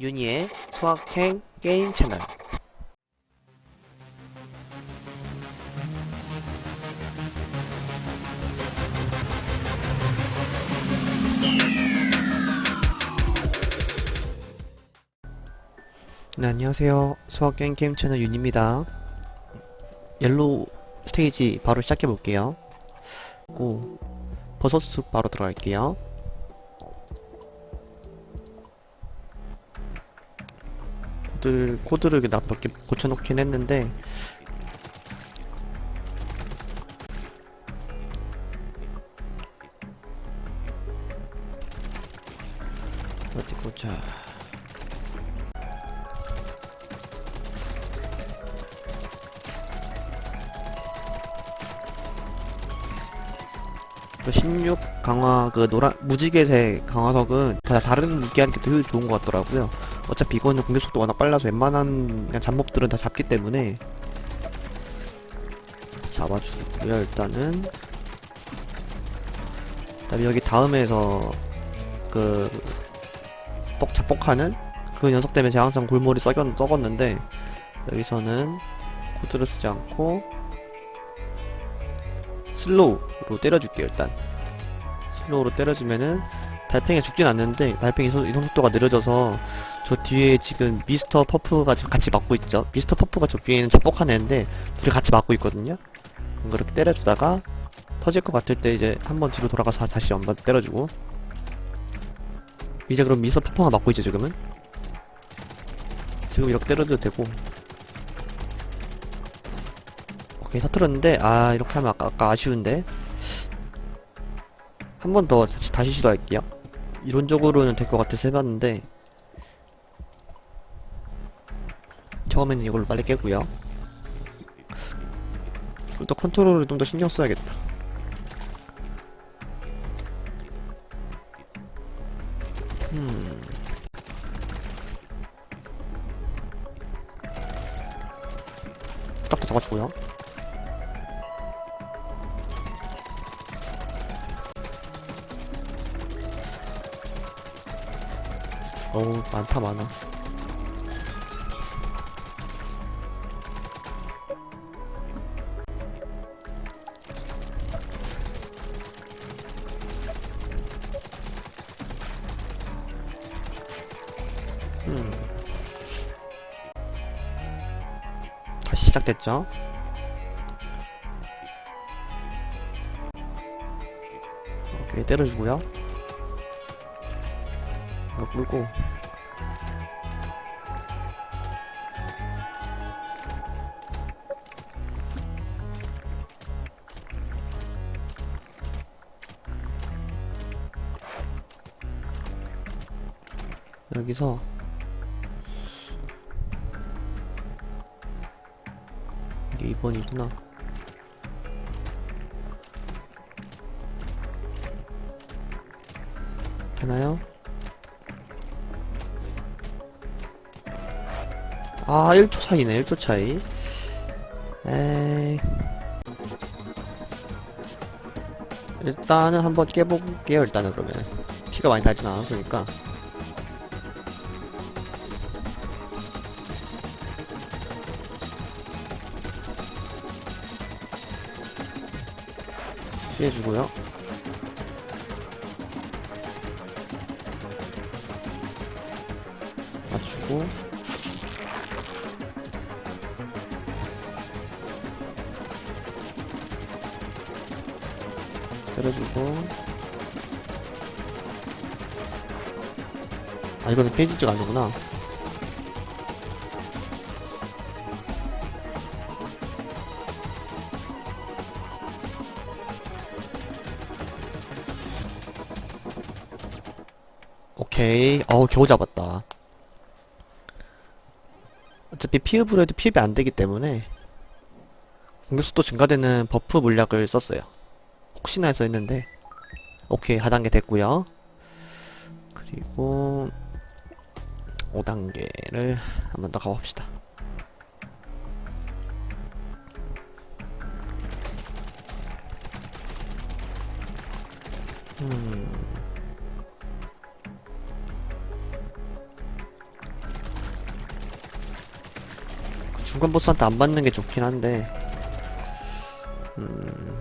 윤희의 수학행 게임 채널. 네, 안녕하세요. 수학행 게임 채널 윤입니다. 옐로우 스테이지 바로 시작해 볼게요. 고 버섯숲 바로 들어갈게요. 코드, 코드를 몇개 고쳐놓긴 했는데 어디 보자 그16 강화 그 노란 무지개색 강화석은 다 다른 무기한테 더 효율 좋은 것 같더라고요. 어차피 이거는 공격 속도 워낙 빨라서 웬만한 그냥 잡몹들은 다 잡기 때문에 잡아주고요 일단은. 그다음에 여기 다음에서 그 뻑, 자뻑하는 그 녀석 때문에 제가 항상 골몰이 썩였, 썩었는데 여기서는 코드를 쓰지 않고 슬로우로 때려줄게요 일단. 슬로우로 때려주면은 달팽이 죽진 않는데 달팽이 소- 이동 속도가 느려져서 저 뒤에 지금 미스터 퍼프가 지금 같이 맞고 있죠? 미스터 퍼프가 저 뒤에 있는 자뻑한 애인데 둘이 같이 맞고 있거든요? 그렇게 때려주다가 터질 것 같을 때 이제 한번 뒤로 돌아가서 다시 연번 때려주고. 이제 그럼 미스터 퍼프가 맞고 있죠 지금은? 지금 이렇게 때려도 되고. 오케이 터트렸는데 아 이렇게 하면 아까, 아까 아쉬운데. 한 번 더 다시 시도할게요. 이론적으로는 될 것 같아서 해봤는데 처음에는 이걸로 빨리 깨고요. 좀 더 컨트롤을 좀 더 신경 써야겠다. 음. 딱 잡아주고요. 어우 많다 많아 시 시작됐죠? 오케이 때려주고요. 이거 끌고. 여기서 번이구나. 되나요? 아 1초 차이네 1초 차이. 에이. 일단은 한번 깨볼게요 일단은 그러면 피가 많이 달진 않았으니까 피해주고요. 맞추고. 때려주고. 아 이거는 페이지가 아니구나 오케이. 어우 겨우 잡았다. 어차피 피읍으로 해도 피읍이 안되기 때문에 공격속도 증가되는 버프 물약을 썼어요. 혹시나 해서 했는데. 오케이 하단계 됐고요. 그리고 5단계를 한 번 더 가봅시다. 음 중간 보스한테 안 받는 게 좋긴 한데. 음...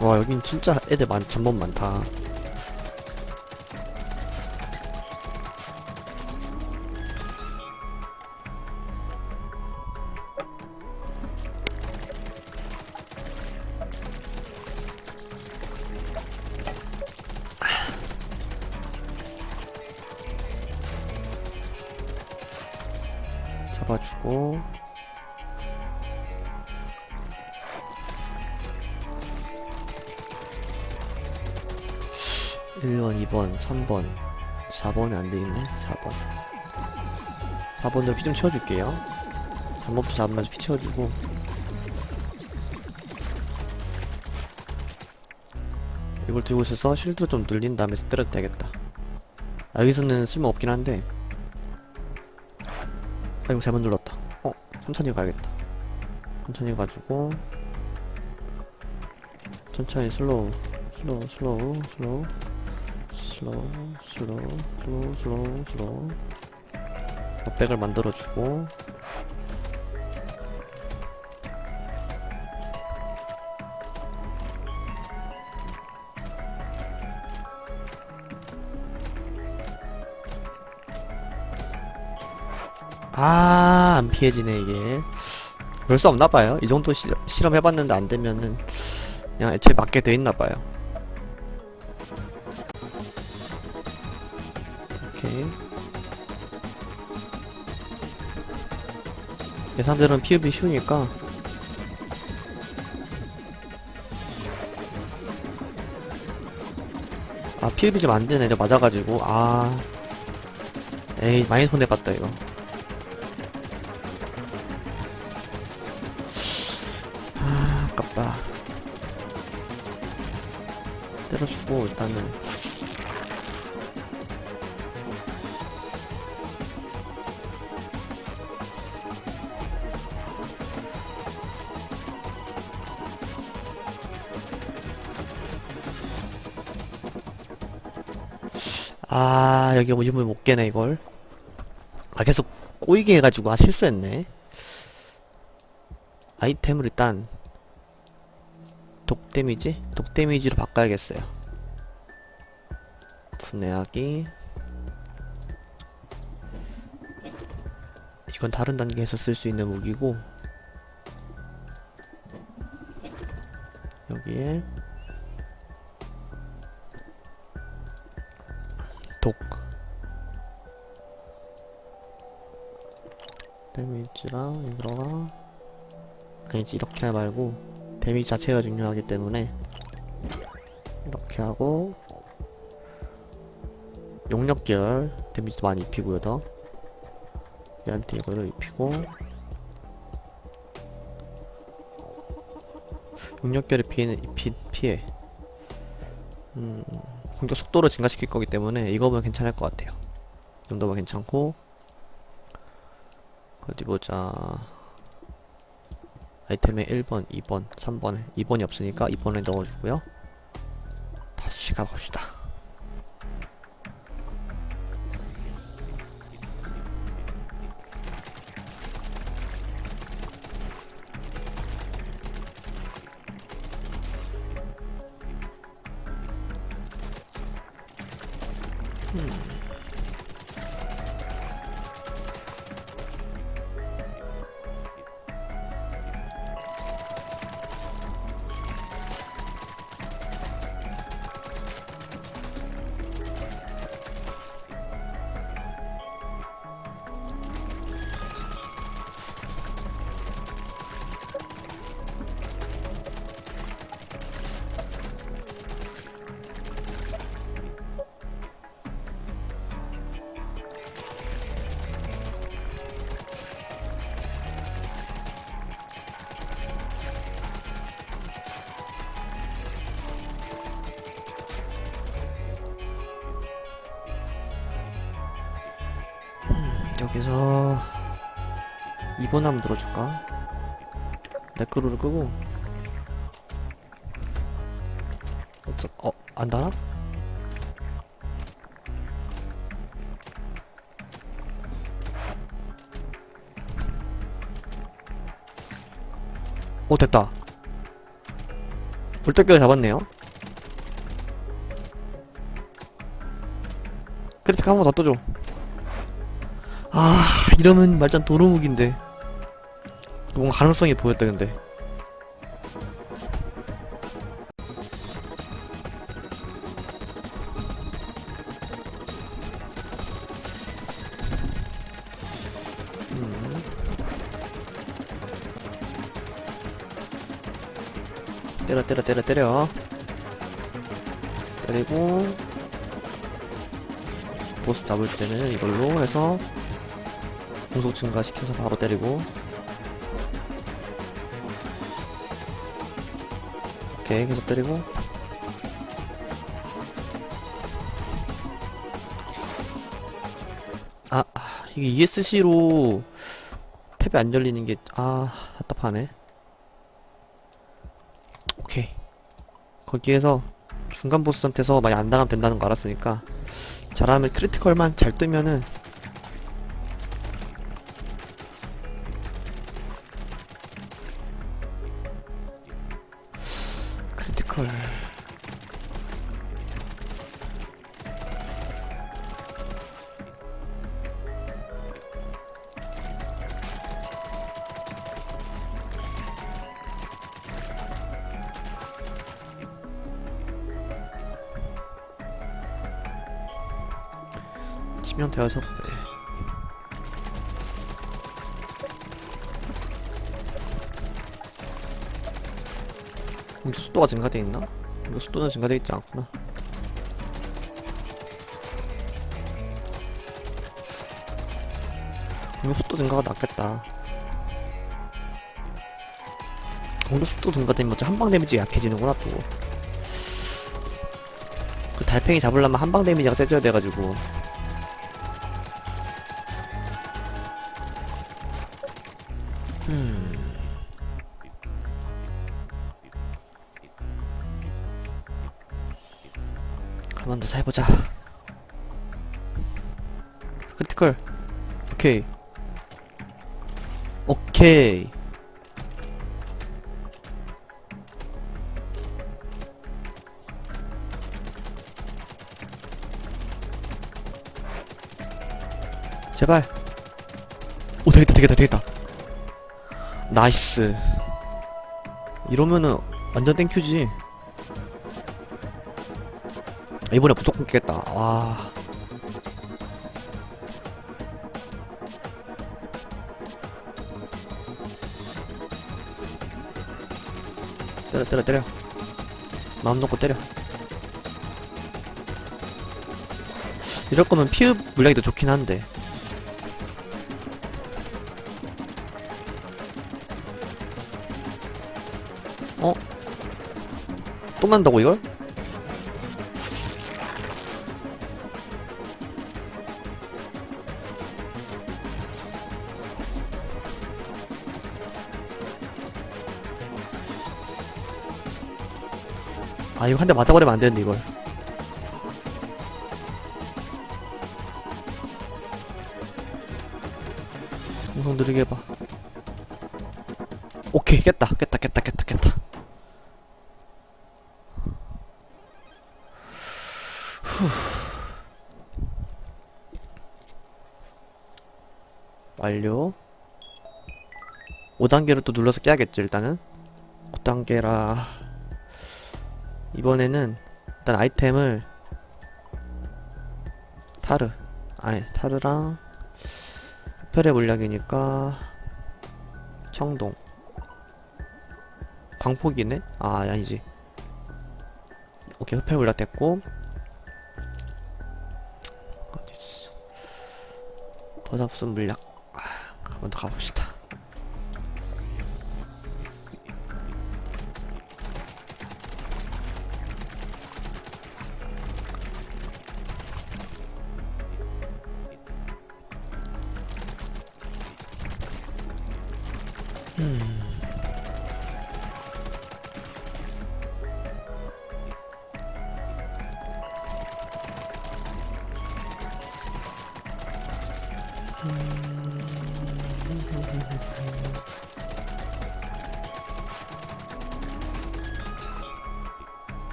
와 여긴 진짜 애들 많 전번 많다 1번, 2번, 3번, 4번이 안 되겠네. 4번. 4번으로 피 좀 채워줄게요. 잠복도 잡으면서 피 채워주고. 이걸 들고 있어서 실드 좀 늘린 다음에 때려도 되겠다. 아, 여기서는 쓸모없긴 한데. 아이고, 잘못 눌렀다. 어, 천천히 가야겠다. 천천히 가지고. 천천히 슬로우, 슬로우, 슬로우, 슬로우. 슬로우 슬로우 슬로우 슬로우 슬로우 백을 만들어주고 아, 안 피해지네, 이게. 별 수 없나봐요. 이 정도 시, 실험해봤는데 안 되면은, 그냥 애초에 맞게 돼 있나봐요. 예상대로는 피흡이 쉬우니까. 아 피흡이 좀 안되네. 내가 맞아가지고. 아. 에이 많이 손해봤다 이거. 아 아깝다. 때려주고 일단은 아 여기 오줌을 못 깨네 이걸. 아 계속 꼬이게 해가지고 아 실수했네. 아이템을 일단 독 데미지? 독 데미지로 바꿔야겠어요. 분해하기. 이건 다른 단계에서 쓸 수 있는 무기고. 여기에 독 데미지랑 이거가 아니지 이렇게 말고 데미지 자체가 중요하기 때문에 이렇게 하고 용력 계열 데미지 많이 입히고요 더. 얘한테 이거를 입히고 용력계를 피해, 피, 피해. 음 공격 속도를 증가시킬 거기 때문에 이거면 괜찮을 것 같아요. 이 정도면 괜찮고 어디 보자. 아이템에 1번, 2번, 3번에 2번이 없으니까 2번에 넣어주고요. 다시 가봅시다. 여기서 2번 한번 들어줄까? 네크로를 끄고 어쩌.. 어? 안 달아? 오 어, 됐다 물떡결 잡았네요 크리틱 한번 더 떠줘 아 이러면 말짱 도루묵인데. 뭔가 가능성이 보였다 근데. 음. 때려 때려 때려 때려. 때리고 보스 잡을 때는 이걸로 해서 공속 증가시켜서 바로 때리고. 오케이 계속 때리고. 아 아, 이게 ESC로 탭이 안 열리는 게 아 답답하네. 오케이. 거기에서 중간 보스한테서 많이 안 당하면 된다는 거 알았으니까. 잘하면 크리티컬만 잘 뜨면은 크리티컬 치명 대여섯 배 여기 속도가 증가돼 있나? 이거 속도는 증가돼 있지 않구나. 이거 속도 증가가 낫겠다. 공도 속도 증가되면 한방 데미지 약해지는구나 또. 그 달팽이 잡으려면 한방 데미지가 세져야 돼가지고. 오케이. 오케이. 제발. 오, 되겠다, 되겠다, 되겠다. 나이스. 이러면은 완전 땡큐지. 이번에 무조건 깨겠다. 와. 때려, 때려, 때려. 마음 놓고 때려. 이럴 거면 피흡 물량이 더 좋긴 한데. 어? 또 난다고 이걸? 아 이거 한 대 맞아버리면 안 되는데 이걸. 음성 느리게 해봐. 오케이 깼다. 깼다 깼다 깼다 깼다. 후. 완료. 5단계를 또 눌러서 깨야겠죠 일단은? 5단계라 이번에는 일단 아이템을 타르 아니 타르랑 흡혈의 물약이니까 청동. 광폭이네? 아 아니지. 오케이 흡혈 물약 됐고. 어디있어? 버잡순 물약. 아, 한번 더 가봅시다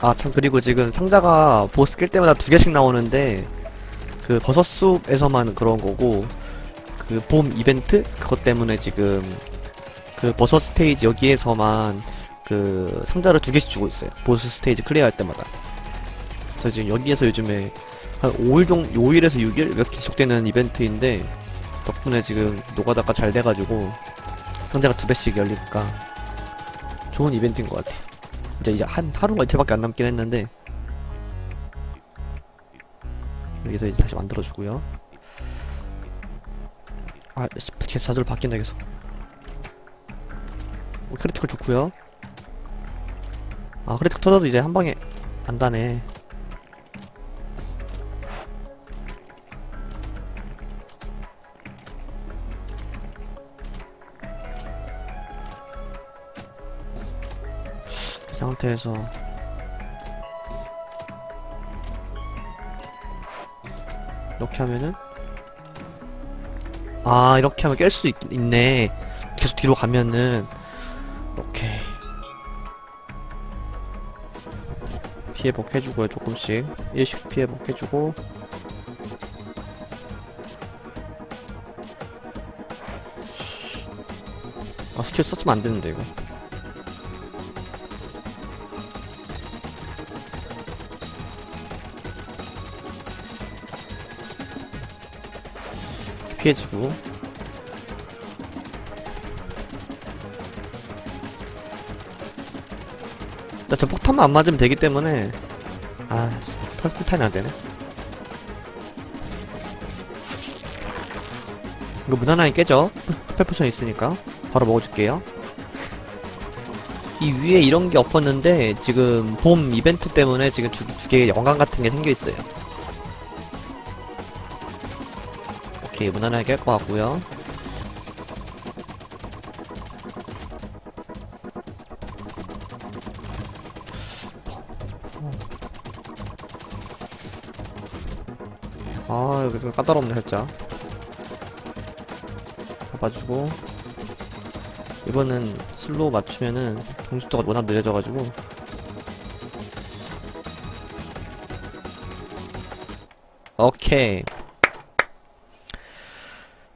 아 참 그리고 지금 상자가 보스 깰 때마다 두 개씩 나오는데 그 버섯 숲에서만 그런 거고 그 봄 이벤트? 그것 때문에 지금 그 버섯 스테이지 여기에서만 그 상자를 두 개씩 주고 있어요. 보스 스테이지 클리어할 때마다. 그래서 지금 여기에서 요즘에 한 5일 정 5일에서 6일? 이렇게 지속되는 이벤트인데 덕분에 지금 노가다가 잘 돼가지고 상자가 두 배씩 열리니까 좋은 이벤트인 것 같아. 이제 이제 한 하루가 이틀밖에 안 남긴 했는데 여기서 이제 다시 만들어주고요. 아, 씨, 계속 자주로 바뀐다 계속. 어, 크리티컬 좋고요. 아, 크리티컬 터져도 이제 한 방에 안 다네. 상태에서. 이렇게 하면은? 아 이렇게 하면 깰 수 있네. 계속 뒤로 가면은. 오케이. 피해복 해주고요 조금씩. 일씩 피해복 해주고. 아 스킬 썼으면 안 되는데 이거 피해주고. 일단 저 폭탄만 안 맞으면 되기 때문에 아 폭탄, 폭탄이 안 되네. 이거 무난하게 깨져. 스펠포션 있으니까 바로 먹어줄게요. 이 위에 이런 게 엎었는데 지금 봄 이벤트 때문에 지금 두, 두 개의 영광 같은 게 생겨 있어요 오케이 무난하게 깰것 같고요. 아 이거 좀 까다롭네 살짝. 잡아주고. 이거는 슬로우 맞추면은 동시도가 워낙 느려져가지고. 오케이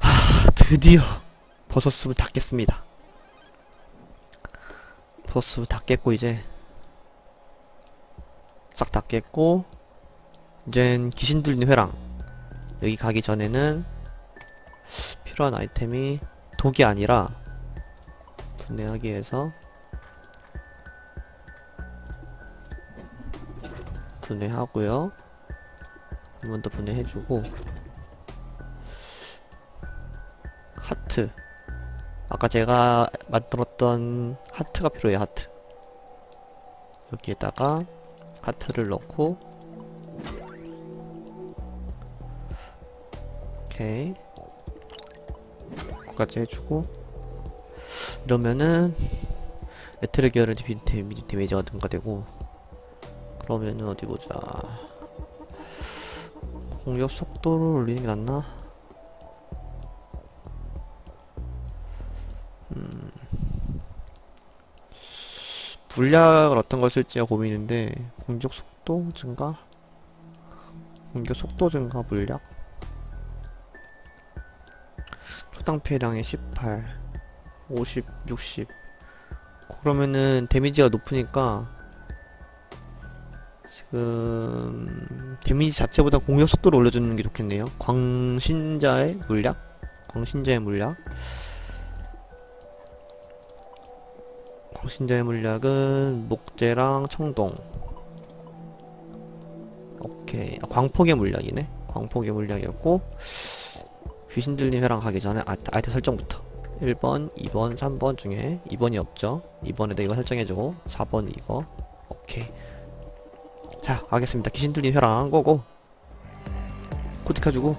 하, 드디어 버섯숲을 다 깼습니다. 버섯숲을 다 깼고 이제 싹 다 깼고 이젠 귀신 들린 회랑 여기 가기 전에는 필요한 아이템이 독이 아니라 분해하기 위해서 분해하고요. 한 번 더 분해해주고 하트. 아까 제가 만들었던 하트가 필요해요 하트. 여기에다가 하트를 넣고. 오케이. 그거까지 해주고. 이러면은 에테르 계열은 데미, 데미, 데미지가 증가되고. 그러면은 어디 보자. 공격 속도를 올리는 게 낫나? 불약을 어떤 걸 쓸지가 고민인데 공격 속도 증가? 공격 속도 증가 불약? 초당 피해량이 18 50, 60 그러면은 데미지가 높으니까 지금 데미지 자체보다 공격 속도를 올려주는 게 좋겠네요 광신자의 물약? 광신자의 물약 광신자의 물약은 목재랑 청동. 오케이. 아, 광폭의 물약이네. 광폭의 물약이었고 귀신 들린 회랑 가기 전에 아, 아이템 설정부터. 1번, 2번, 3번 중에 2번이 없죠. 2번에다 이거 설정해주고 4번 이거. 오케이. 자 가겠습니다. 귀신 들린 회랑 고고. 코드 켜주고